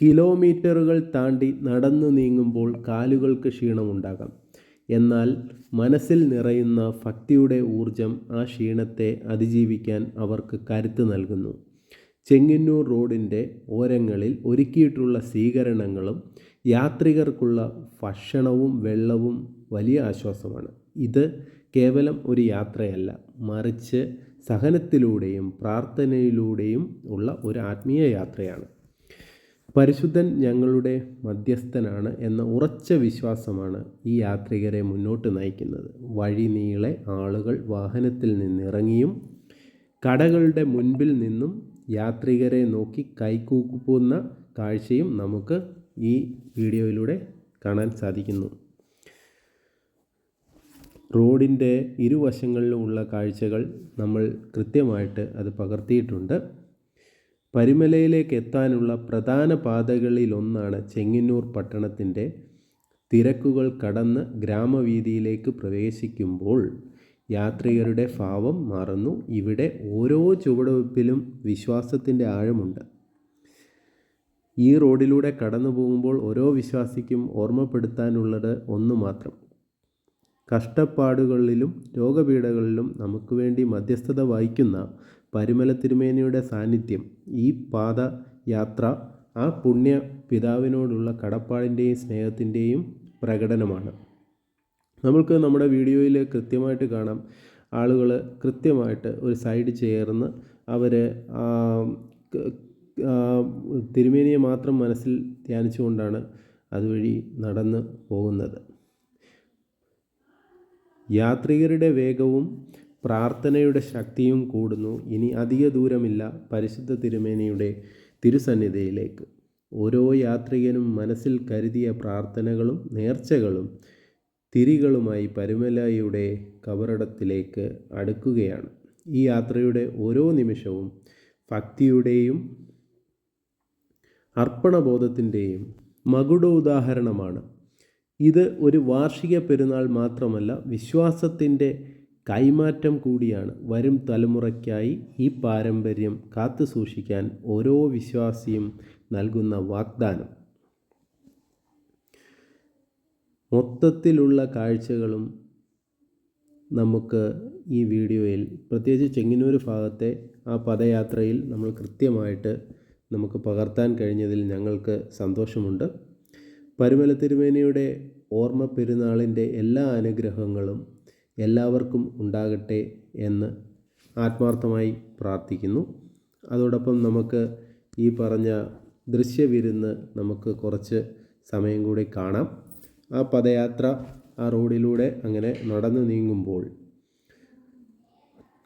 കിലോമീറ്ററുകൾ താണ്ടി നടന്നു നീങ്ങുമ്പോൾ കാലുകൾക്ക് ക്ഷീണമുണ്ടാകാം. എന്നാൽ മനസ്സിൽ നിറയുന്ന ഭക്തിയുടെ ഊർജം ആ ക്ഷീണത്തെ അതിജീവിക്കാൻ അവർക്ക് കരുത്ത് നൽകുന്നു. ചെങ്ങന്നൂർ റോഡിന്റെ ഓരങ്ങളിൽ ഒരുക്കിയിട്ടുള്ള സ്വീകരണങ്ങളും യാത്രികർക്കുള്ള ഭക്ഷണവും വെള്ളവും വലിയ ആശ്വാസമാണ്. ഇത് കേവലം ഒരു യാത്രയല്ല മറിച്ച് സഹനത്തിലൂടെയും പ്രാർത്ഥനയിലൂടെയും ഉള്ള ഒരു ആത്മീയ യാത്രയാണ്. പരിശുദ്ധൻ ഞങ്ങളുടെ മധ്യസ്ഥനാണ് എന്ന ഉറച്ച വിശ്വാസമാണ് ഈ യാത്രികരെ മുന്നോട്ട് നയിക്കുന്നത്. വഴി നീളെ ആളുകൾ വാഹനത്തിൽ നിന്നിറങ്ങിയും കടകളുടെ മുൻപിൽ നിന്നും യാത്രികരെ നോക്കി കൈകൂക്കുന്ന കാഴ്ചയും നമുക്ക് ഈ വീഡിയോയിലൂടെ കാണാൻ സാധിക്കുന്നു. റോഡിന്റെ ഇരുവശങ്ങളിലുമുള്ള കാഴ്ചകൾ നമ്മൾ കൃത്യമായിട്ട് അത് പകർത്തിയിട്ടുണ്ട്. പരിമലയിലേക്ക് എത്താനുള്ള പ്രധാന പാതകളിലൊന്നാണ് ചെങ്ങന്നൂർ പട്ടണത്തിന്റെ തിരക്കുകൾ കടന്ന് ഗ്രാമവീതിയിലേക്ക് പ്രവേശിക്കുമ്പോൾ യാത്രികരുടെ ഭാവം മാറുന്നു. ഇവിടെ ഓരോ ചുവടുവെപ്പിലും വിശ്വാസത്തിന്റെ ആഴമുണ്ട്. ഈ റോഡിലൂടെ കടന്നു പോകുമ്പോൾ ഓരോ വിശ്വാസിക്കും ഓർമ്മപ്പെടുത്താനുള്ളത് ഒന്ന് മാത്രം. കഷ്ടപ്പാടുകളിലും രോഗപീഠകളിലും നമുക്ക് വേണ്ടി മധ്യസ്ഥത വഹിക്കുന്ന പരിമല തിരുമേനിയുടെ സാന്നിധ്യം ഈ പാദയാത്ര ആ പുണ്യ പിതാവിനോടുള്ള കടപ്പാടിന്റെയും സ്നേഹത്തിന്റെയും പ്രകടനമാണ്. നമുക്ക് നമ്മുടെ വീഡിയോയിൽ കൃത്യമായിട്ട് കാണാം. ആളുകൾ കൃത്യമായിട്ട് ഒരു സൈഡ് ചേർന്ന് അവർ തിരുമേനിയെ മാത്രം മനസ്സിൽ ധ്യാനിച്ചുകൊണ്ടാണ് അതുവഴി നടന്ന് പോകുന്നത്. യാത്രികരുടെ വേഗവും പ്രാർത്ഥനയുടെ ശക്തിയും കൂടുന്നു. ഇനി അധിക ദൂരമില്ല പരിശുദ്ധ തിരുമേനിയുടെ തിരുസന്നിധിയിലേക്ക്. ഓരോ യാത്രികനും മനസ്സിൽ കരുതിയ പ്രാർത്ഥനകളും നേർച്ചകളും തിരികളുമായി പരുമലയുടെ കബറടത്തിലേക്ക് അടുക്കുകയാണ്. ഈ യാത്രയുടെ ഓരോ നിമിഷവും ഭക്തിയുടെയും അർപ്പണബോധത്തിന്റെയും മകുട ഉദാഹരണമാണ്. ഇത് ഒരു വാർഷിക പെരുന്നാൾ മാത്രമല്ല വിശ്വാസത്തിന്റെ കൈമാറ്റം കൂടിയാണ് വരും തലമുറയ്ക്കായി ഈ പാരമ്പര്യം കാത്തു സൂക്ഷിക്കാൻ ഓരോ വിശ്വാസിയും നൽകുന്ന വാഗ്ദാനം. മൊത്തത്തിലുള്ള കാഴ്ചകളും നമുക്ക് ഈ വീഡിയോയിൽ പ്രത്യേകിച്ച് ചെങ്ങന്നൂർ ഭാഗത്തെ ആ പദയാത്രയിൽ നമ്മൾ കൃത്യമായിട്ട് നമുക്ക് പകർത്താൻ കഴിഞ്ഞതിൽ ഞങ്ങൾക്ക് സന്തോഷമുണ്ട്. പരുമല തിരുമേനിയുടെ ഓർമ്മ പെരുന്നാളിന്റെ എല്ലാ അനുഗ്രഹങ്ങളും എല്ലാവർക്കും ഉണ്ടാകട്ടെ എന്ന് ആത്മാർത്ഥമായി പ്രാർത്ഥിക്കുന്നു. അതോടൊപ്പം നമുക്ക് ഈ പറഞ്ഞ ദൃശ്യവിരുന്ന് നമുക്ക് കുറച്ച് സമയം കൂടി കാണാം. ആ പദയാത്ര ആ റോഡിലൂടെ അങ്ങനെ നടന്നു നീങ്ങുമ്പോൾ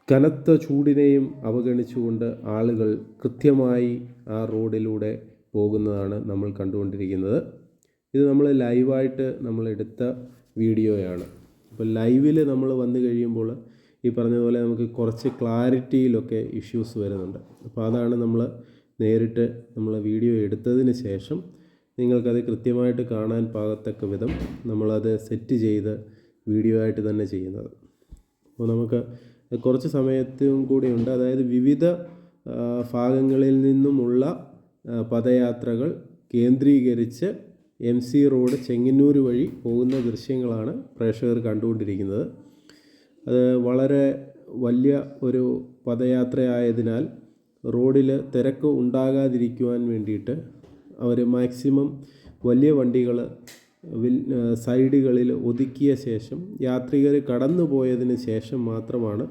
കനത്ത ചൂടിനെയും അവഗണിച്ചുകൊണ്ട് ആളുകൾ കൃത്യമായി ആ റോഡിലൂടെ പോകുന്നതാണ് നമ്മൾ കണ്ടുകൊണ്ടിരിക്കുന്നത്. ഇത് നമ്മൾ ലൈവായിട്ട് നമ്മൾ എടുത്ത വീഡിയോയാണ്. അപ്പോൾ ലൈവിൽ നമ്മൾ വന്നു കഴിയുമ്പോൾ ഈ പറഞ്ഞതുപോലെ നമുക്ക് കുറച്ച് ക്ലാരിറ്റിയിലൊക്കെ ഇഷ്യൂസ് വരുന്നുണ്ട്. അപ്പോൾ അതാണ് നമ്മൾ നേരിട്ട് നമ്മൾ വീഡിയോ എടുത്തതിന് ശേഷം നിങ്ങൾക്കത് കൃത്യമായിട്ട് കാണാൻ പാകത്തക്ക വിധം നമ്മളത് സെറ്റ് ചെയ്ത് വീഡിയോ ആയിട്ട് തന്നെ ചെയ്യുന്നത്. അപ്പോൾ നമുക്ക് കുറച്ച് സമയത്തും കൂടി ഉണ്ട്. അതായത് വിവിധ ഭാഗങ്ങളിൽ നിന്നുമുള്ള പദയാത്രകൾ കേന്ദ്രീകരിച്ച് എം സി റോഡ് ചെങ്ങന്നൂർ വഴി പോകുന്ന ദൃശ്യങ്ങളാണ് പ്രേക്ഷകർ കണ്ടുകൊണ്ടിരിക്കുന്നത്. അത് വളരെ വലിയ ഒരു പദയാത്രയായതിനാൽ റോഡിൽ തിരക്ക് ഉണ്ടാകാതിരിക്കുവാൻ വേണ്ടിയിട്ട് അവർ മാക്സിമം വലിയ വണ്ടികൾ സൈഡുകളിൽ ഒതുക്കിയ ശേഷം യാത്രികർ കടന്നു പോയതിന് ശേഷം മാത്രമാണ്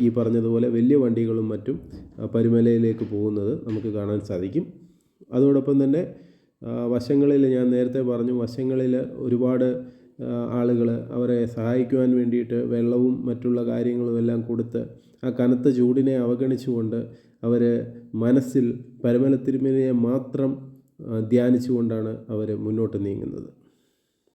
ഈ പറഞ്ഞതുപോലെ വലിയ വണ്ടികളും മറ്റും പരുമലയിലേക്ക് പോകുന്നത് നമുക്ക് കാണാൻ സാധിക്കും. അതോടൊപ്പം തന്നെ വശങ്ങളിൽ ഞാൻ നേരത്തെ പറഞ്ഞു വശങ്ങളിൽ ഒരുപാട് ആളുകൾ അവരെ സഹായിക്കുവാൻ വേണ്ടിയിട്ട് വെള്ളവും മറ്റുള്ള കാര്യങ്ങളും എല്ലാം കൊടുത്ത് ആ കനത്ത ചൂടിനെ അവഗണിച്ചുകൊണ്ട് അവർ മനസ്സിൽ പരമല തിരുമേനിയെ മാത്രം ധ്യാനിച്ചുകൊണ്ടാണ് അവർ മുന്നോട്ട് നീങ്ങുന്നത്.